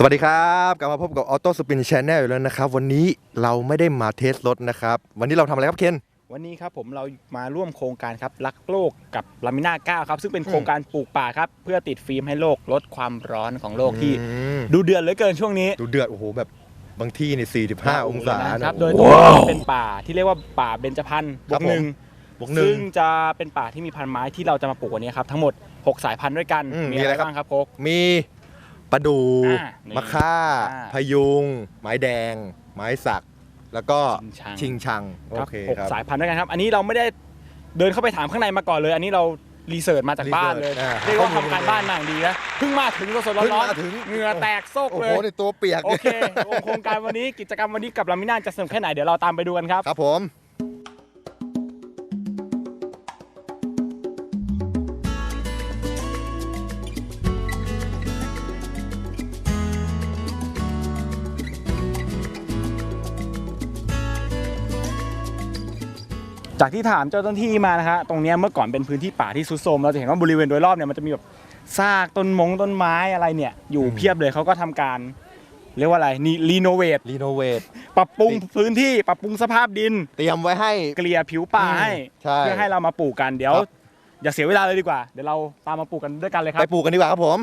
สวัสดีครับกลับมาพบกับ Auto Spin Channel อยู่แล้วนะครับ วันนี้เราไม่ได้มาเทสรถนะครับ วันนี้เราทำอะไรครับเคนวันนี้ครับผมเรามาร่วมโครงการครับรักโลกกับลามิน่า9ครับ ซึ่งเป็นโครงการปลูกป่าครับเพื่อติดฟิล์มให้โลกลดความร้อนของโลกที่อืมดูเดือดเหลือเกินช่วงนี้ดูเดือดโอ้โหแบบบางที่นี่45 องศานะครับนะโดยตรงนี้เป็นป่าที่เรียกว่าป่าเบญจพรรณบครัวบกผมหนึ่งบวกหนึ่งซึ่งจะเป็นป่าที่มีพันไม้ที่เราจะมาปลูกวันนี้ครับทั้งหมด 6 สายพันธุ์ด้วยกันอืมมีมีอะอะไรไรครับบ้างครับโคกมี ประดูอ่านี่มะค่า อ่าพยุง ไม้แดง ไม้สัก แล้วก็ชิชิงงชัชัง ง โอครับเคหกครับสายพันธุ์ด้วยกันครับ อันนี้เราไม่ได้เดินเข้าไปถามข้างในมาก่อนเลย อันนี้เรารีเสิร์ชมาจากบ้านเลยรีสิร์ชอ่าเรียกว่าทำการบ้านมาอย่างดีนะเพิ่งมาถึงสดๆร้เพิ่งอนมาถึง ๆเหงื่อแตกโซกโอ้เลโหย ในตัวเปียกโอเคโครงการวันนี้กิจกรรมวันนี้กับลามิน่าจะสนุกแค่ไหนเดี๋ยวเราตามไปดูกันครับ ครับผม จากที่ถามเจ้าหน้าที่มานะฮะตรงเนี้ยเมื่อก่อนเป็นพื้นที่ป่าที่ซุดโทรมเราจะเห็นว่าบริเวณโดยรอบเนี่ยมันจะมีแบบซากต้นมงต้นไม้อะไรเนี่ย อยู่เพียบเลยเขาก็ทำการ เรียกว่าอะไรนี่รีโนเวทรีโนเวทปรับปรุงพื้นที่ปรับปรุงสภาพดิน เตรียมไว้ให้เกลี่ยผิวป่าให้ใช่เพื่อให้เรามาปลูกกันเดี๋ยวครับอย่าเสียเวลาเลยดีกว่าเดี๋ยวเราตามมาปลูกกันด้วยกันเลยครัไปบปลูกกันดีกว่าครับผม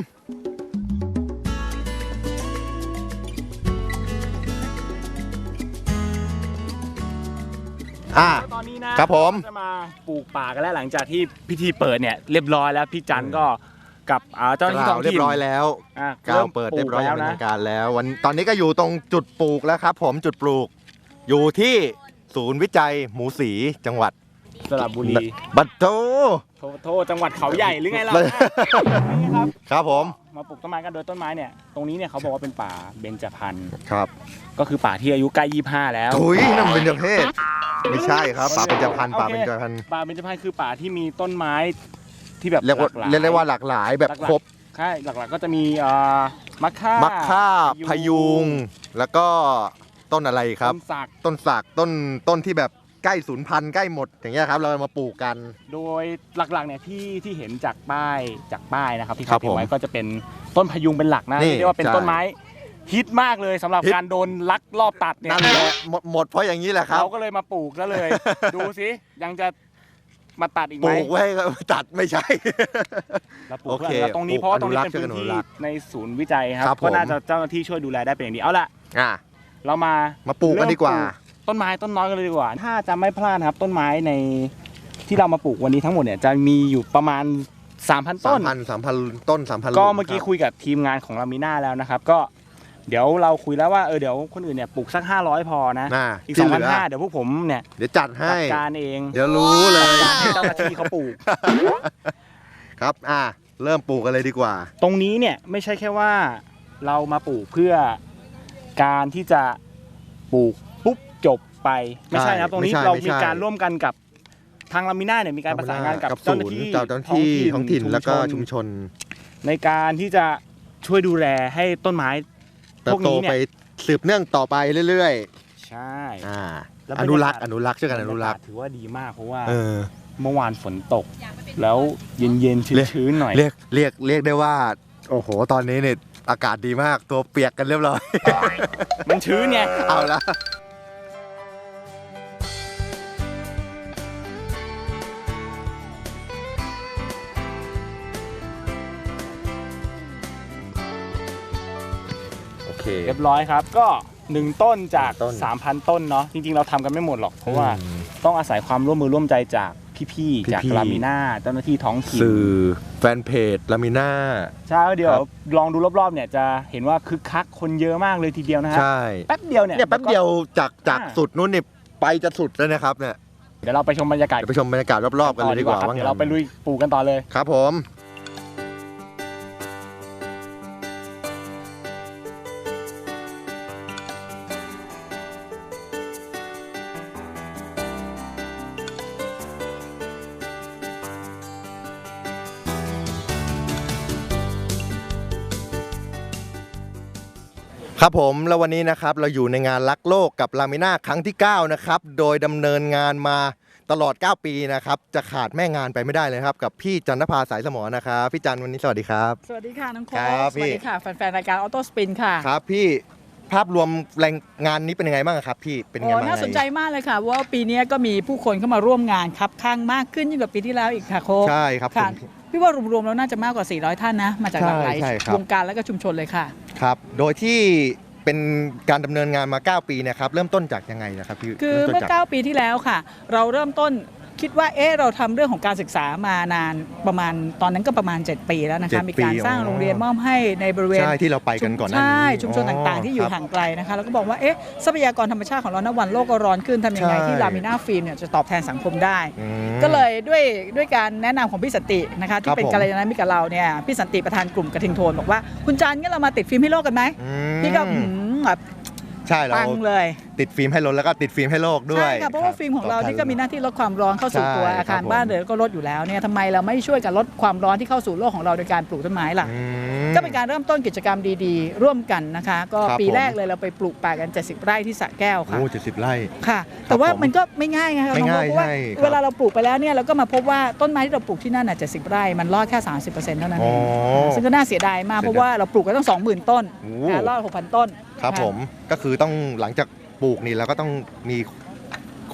อ่าตอนนี้นะครับผมจะมาปลูกป่ากันแล้วหลังจากที่พิธีเปิดเนี่ยเรียบร้อยแล้วพี่จันก็กับอ่าเจ้าหน้าที่กท้ล่าอวงเรียถิ่นบร้อยแล้วอะกล่าวเปิดเรียบร้อยอย่างปเป็นลูกแล้วทางการแล้ว วันตอนนี้ก็อยู่ตรงจุดปลูกแล้วครับ ผมจุดปลูก อยู่ที่ศูนย์วิจัยหมูสีจังหวัดสระบุรีบัตโต โทโทจังหวัดเขาใหญ่หรือไงล่ะเลยนี่ครับครับผมมาปลูกต้นไม้กันโดยต้นไม้เนี่ยตรงนี้เนี่ยเขาบอกว่าเป็นป่าเบญจพรรณครับก็คือป่าที่อายุใกล้25แล้ว ถุยนั่นเป็นจเพศ ไม่ใช่ครับป่าเป็นจพันธุ์โอเคป่าเป็นจพันธุ์ป่าเบญจพรรณคือป่าที่มีต้นไม้ที่แบบเรียกว่าหลหลเรียกได้ว่าหลากหลายแบบหลากหลายครบใช่หลักๆก็จะมีอ่ามะค่ามักค่าพยุงแล้วก็ต้นอะไรครับ ต้นสัก ต้นสักต้นต้นที่แบบใกล้ศูนย์พันธุ์ใกล้หมดอย่างเงี้ยครับ เรามาปลูกกัน โดยหลักๆเนี่ยที่ที่เห็นจากป้ายจากป้ายนะครับที่ครัเขาบติดไว้ผมก็จะเป็นต้นพยุงเป็นหลักนะนี่เรียกว่าเป็นใช่ ต้นไม้ ฮิตมากเลยสำหรับฮิต การโดนลักลอบตัดเนี่ยนั่นแหละหมดหมดเพราะอย่างนี้แหละครับเราก็เลยมาปลูกแล้วเลย ดูสิยังจะมาตัดอีกปไหมลูกไว้ก็ตัดไม่ใช่ เราปลูกโอเคเพื่อแล้วตรงนี้ปลูกเพราะว่าตรงนี้อนุรัเป็กษ์นพื้นช่วยกันที่อนุรักษ์ในศูนย์วิจัยครับครับก็น่าผมจะเจ้าหน้าที่ช่วยดูแลได้เป็นอย่างดีเอาละอะเรามา มาปลูกกันดีกว่า เริ่มปลูต้นไม้ต้นน้อยกันเลยดีกว่า ถ้าจำไม่พลาดนะครับต้นไม้ในที่เรามาปลูกวันนี้ทั้งหมดเนี่ยจะมีอยู่ประมาณ 3,000 สาต้มน พันสามพันต้นสามพันก็เมื่อกี้คุยกับทีมงานของลามิน่าแล้วนะครับ ก็ เดี๋ยวเราคุยแล้วว่าเออเดี๋ยวคนอื่นเนี่ยปลูกสัก 500 พอนะ น่าอีกที่เหลือ2,500เดี๋ยวพวกผมเนี่ยเดี๋ยวจัดให้จัดการเองเดี๋ยวรู้เลยให้เจ้าหน้าที่เขาปลูก ครับ อะเริ่มปลูกกันเลยดีกว่า ตรงนี้เนี่ยไม่ใช่แค่ว่าเรามาปลูกเพื่อการที่จะปลูกปุ๊บจบไป ไม่ใช่นะครับ ตรงนี้ไม่ใช่เราไม่ใช่มีการร่วมกันกับทางลามิน่าเนี่ยมีการประสานงานกับเจ้าหน้าที่ศูย์เจ้าหน้าที่ท้องถิ่นแล้วก็ชุมชน ในการที่จะช่วยดูแลให้ต้นไม้ เติพบวกโตนี้เนี่ไปยสืบเนื่องต่อไปเรื่อยใช่ๆ อ่า แล้วอนุรักษ์อนุรักษ์ช่วยกันอนุรักษ์ บยาาศถือว่าดีมากเพราะว่าเออ เมื่อวานฝนตก แล้วเย็นๆเรียก ชื้นๆหน่อยเรียกเรียกเรียกได้ว่า โอ้โห ตอนนี้เนี่ยอากาศดีมากตัวเปียกกันเรียบร้อย มันชื้นไงเอาละ เคเรียบร้อยครับ ก็หนึ่งต้นจากต้น3,000 ต้นเนาะจริงๆ เราทำกันไม่หมดหรอก เพราะว่าอืมต้องอาศัยความร่วมมือร่วมใจจากพี่ๆ จากพี่ๆ ลามิน่าเจ้าหน้าที่ท้องถิ่นสื่อแฟนเพจลามิน่า ใช่เดี๋ยวครับ ลองดูรอบๆเนี่ยจะเห็นว่าคึกคักคนเยอะมากเลยทีเดียวนะฮะใช่แป๊บเดียวเนี่ย เนี่ยแป๊บเดียวจากจากอ่า สุดนู้นนี่ไปจะสุดแล้วนะครับเนี่ยเดี๋ยวเราไปชมบรรยากาศเดี๋ยวไปชมบรรยากาศรอบๆกันเลยดีกว่าครับว่าเดี๋ยวเราไปลุยปลูกกันต่อเลย ครับผม ครับผมแล้ววันนี้นะครับเราอยู่ในงานรักโลกกับลามิน่าครั้งที่ 9 นะครับ โดยดำเนินงานมาตลอด 9 ปีนะครับ จะขาดแม่งานไปไม่ได้เลยครับ กับพี่จันทภาสายสมอนะครับพี่จันวันนี้สวัสดีครับ สวัสดีค่ะน้องโค้ครับชพี่สวัสดีค่ะแฟนๆรายการออโต้สปินค่ะครับพี่ภาพรวมแรงงานนี้เป็นยังไงบ้างครับพี่เป็นยังไงโอ้บ้างน่าสนใจมากเลยค่ะเพราะว่าปีนี้ก็มีผู้คนเข้ามาร่วมงานครับข้างมากขึ้นยิ่งกว่าปีที่แล้วอีกค่ะโค้ชใช่ครับผค่ะม พี่ว่ารวมๆแล้วน่าจะมากกว่า 400 ท่านนะ มาจากหลากหลายใช่ใช่ครับ วงการและก็ชุมชนเลยค่ะ ครับ โดยที่เป็นการดำเนินงานมา 9 ปีเนะครับ เริ่มต้นจากยังไงนะครับพี่คือริ่ต้นเมื่อ จาก 9 ปีที่แล้วค่ะ เราเริ่มต้น คิดว่าเอ๊ะเราทำเรื่องของการศึกษามานานประมาณตอนนั้นก็ประมาณ 7 ปีแล้วนะคะมีการสร้างโรงเรียนมอบให้ในบริเวณใช่ที่เราไปกันก่อนหน้านี้ใช่ชุมชนต่างๆ ที่อยู่ห่างไกลนะคะแล้วก็บอกว่าเอ๊ะทรัพยากรธรรมชาติของเราณวันโลกก็ร้อนขึ้นทำยังไงที่ลามิน่าฟิล์มเนี่ยจะตอบแทนสังคมได้ ก็เลยด้วยด้วยการแนะนำของพี่สันตินะคะที่เป็นกัลยาณมิตรกับเราเนี่ยพี่สันติประธานกลุ่มกระทิงโทนบอกว่าคุณจันงั้นเรามาติดฟิล์มให้โลกกันไหมพี่ก็หืมแบบใช่เราปังเลย ติดฟิล์มให้รถแล้วก็ติดฟิล์มให้โลกด้วยใช่ค่ะเพราะว่าฟิล์มของเรานี่ก็มีหน้าที่ลดความร้อนเข้าสู่ใช่ตัวอาคารครับผมบ้านเรือนก็ลดอยู่แล้วเนี่ยทำไมเราไม่ช่วยกันลดความร้อนที่เข้าสู่โลกของเราโดยการปลูกต้นไม้ล่ะอืมก็เป็นการเริ่มต้นกิจกรรมดีๆ ร่วมกันนะคะ ก็ครับปีผมแรกเลยเราไปปลูกป่ากัน 70 ไร่ที่สระแก้วค่ะโอ้เจ็ดสิบไร่ค่ะ แต่ว่าผมมันก็ไม่ง่ายไงคะไม่น้องง่ายโบเพราะว่าใช่ครับเวลาเราปลูกไปแล้วเนี่ยเราก็มาพบว่าต้นไม้ที่เราปลูกที่นั่นน่ะ70ไร่มันรอดแค่30%เท่านั้นอ๋เอองซึ่งก็น่าเสียดายมากเสียดายเพราะว่าเราปลูกกันตั้ง20,000ต้นโอ้นะรอด6,000ต้นครับนะะผมก็คือต้องหลังจาก ปลูกนี่เราก็ต้องมี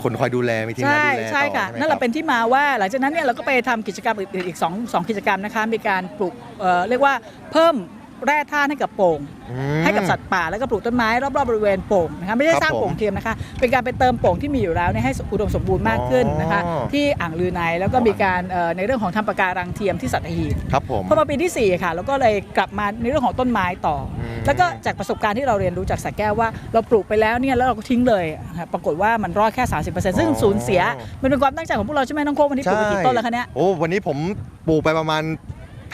คนคอยดูแลมีทีมงานใช่ดูแลใช่ค่ะต่อนั่นใช่แหไหมละเป็นที่มาว่าหลังจากนั้นเนี่ยเราก็ไปทำกิจกรรมอื่นๆอีก2 2กิจกรรมนะคะ มีการปลูกเอ่อเรียกว่าเพิ่ม แร่ธาตุให้กับโป่ง อืม ให้กับสัตว์ป่าแล้วก็ปลูกต้นไม้รอบๆบริเวณโป่งนะคะไม่ได้ครับสร้างโป่งเทียมนะคะ เป็นการไปเติมโป่งที่มีอยู่แล้วเนี่ยให้อุดมสมบูรณ์มากขึ้นนะคะ อ๋อ ที่อ่างลือในแล้วก็มีการเอ่อในเรื่องของทำปะการังเทียมที่สัตหีบ ครับผม พอมาปีที่4ค่ะเราก็เลยกลับมาในเรื่องของต้นไม้ต่ออมแล้วก็จากประสบการณ์ที่เราเรียนรู้จากสักแก้วว่าเราปลูกไปแล้วเนี่ยแล้วเราก็ทิ้งเลยนะคะปรากฏว่ามันรอดแค่ 30%ซึ่งสูญเสีย มันเป็นความตั้งใจของพวกเราใช่ไหมน้องโค้กวันนี้ปลูกไปกี่ต้นแล้วคะเนี่ย โอ้วันนี้ผมปลูกไปประมาณ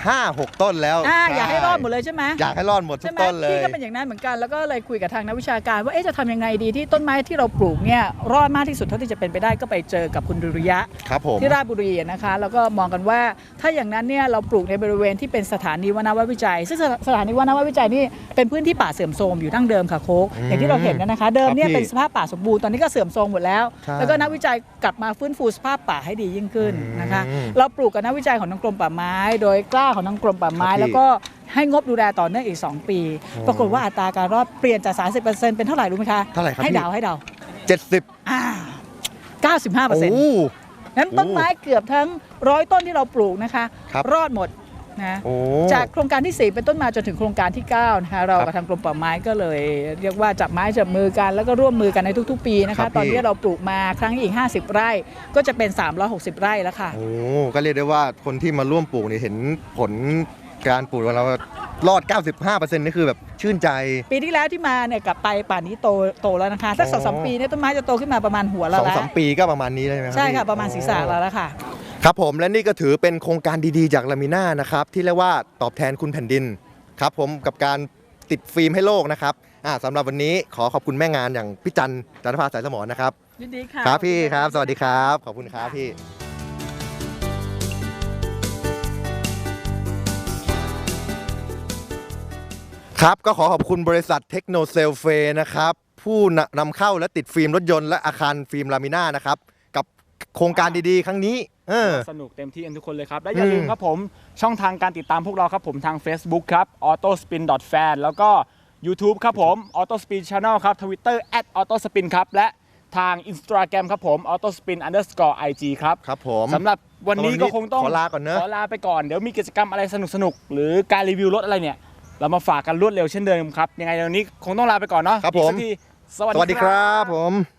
5 6 ต้นแล้วอ่าช่อยากให้รอดหมดเลยใช่ไหมอยากให้รอดหมดทุใช่กไหมต้นเลย พี่ก็เป็นอย่างนั้นเหมือนกันแล้วก็เลยคุยกับทางนักวิชาการ ว่าเอ๊ะจะทำยังไงดีที่ต้นไม้ที่เราปลูกเนี่ยรอดมากที่สุดเท่าที่จะเป็นไปได้ก็ไปเจอกับคุณดุริยะ ครับผม ที่ราชบุรีนะคะแล้วก็มองกันว่าถ้าอย่างนั้นเนี่ยเราปลูกในบริเวณที่เป็นสถานีวนวิจัย ซึ่งสถานีวนวิจัยนี่เป็นพื้นที่ป่าเสื่อมโทรมอยู่ดั้งเดิมค่ะโค้กอืมอย่างที่เราเห็นนะนะคะ เดิมเนี่ยครับพี่เป็นสภาพป่าสมบูรณ์ตอนนี้ก็เสื่อมโทรมหมดแล้ว ใช่แล้วก็นักวิจัยกลับมาฟื้นฟูสภาพป่าให้ดียิ่งขึ้นนะคะ อืม เราปลูกกับนักวิจัยของทางกรมป่าไม้ โดยกล้าของทางกรมป่าไม้ครับพี่แล้วก็ให้งบดูแลต่อเนื่องอีก 2 ปีโอ้ปรากฏว่าอัตราการรอดเปลี่ยนจาก 30%เป็นเท่าไหร่รู้ไหมคะเท่าไหร่ครับให้พี่เดาให้เดา70อ่า95%โอ้นั้นต้นไม้เกือบทั้งร้อยต้นที่เราปลูกนะคะครับรอดหมด นะโอ้ จากโครงการที่ 4 เป็นต้นมาจนถึงโครงการที่9นะคะเราครักับบทางกรมป่าไม้ก็เลย เรียกว่าจับไม้จับมือกันแล้วก็ร่วมมือกันในทุก ๆ ปีนะครัคะบตอนนี้พี่เราปลูกมาครั้งนี้อีก 50 ไร่ก็จะเป็น 360 ไร่แล้วค่ะ โอ้ก็เรียกได้ว่าคนที่มาร่วมปลูกนี่เห็นผลการปลูกของเรารอด 95%นี่คือแบบชื่นใจ ปีที่แล้วที่มาเนี่ยกลับไปป่านนี้โตโตแล้วนะคะสักอ๋อสองสามปีเนี่ยต้นไม้จะโตขึ้นมาประมาณหัวเราสองแล้วสามปีก็ประมาณนี้ได้ไหมครับใช่ค่ะพี่ประมาณศีรษะเราแล้วค่ะ ครับผมและนี่ก็ถือเป็นโครงการดีๆ จากลามิน่านะครับที่เรียกว่าตอบแทนคุณแผ่นดินครับผมกับการติดฟิล์มให้โลกนะครับอ่าสำหรับวันนี้ขอขอบคุณแม่งานอย่างพี่จันจันทภาสายสมรนะครับยินดีค่ะครับพี่ครับ สวัสดีครับ ขอบคุณครับพี่ครับก็ขอขอบคุณบริษัทเทคโนเซลเฟนะครับผู้นนำเข้าและติดฟิล์มรถยนต์และอาคารฟิล์มลามิน่านะครับกับ โครงการดีๆ ครั้งนี้ เออ สนุกเต็มที่กันทุกคนเลยครับ และอย่าลืมอืมครับผม ช่องทางการติดตามพวกเราครับผมทาง Facebook ครับ autospin.fan แล้วก็ YouTube ครับผม autospin channel ครับ Twitter @autospin ครับ และทาง Instagram ครับผม autospin underscore ig ครับครับผมสำหรับวันนี้วันนี้ก็คงต้องขอลาก่อนเนอะขอลาไปก่อนเดี๋ยวมีกิจกรรมอะไรสนุกๆหรือการรีวิวรถอะไรเนี่ย เรามาฝากกันรวดเร็วเช่นเดิมครับยังไงเดี๋ยวนี้คงต้องลาไปก่อนเนาะครับอีกสักผมทีสวัสดีครับผม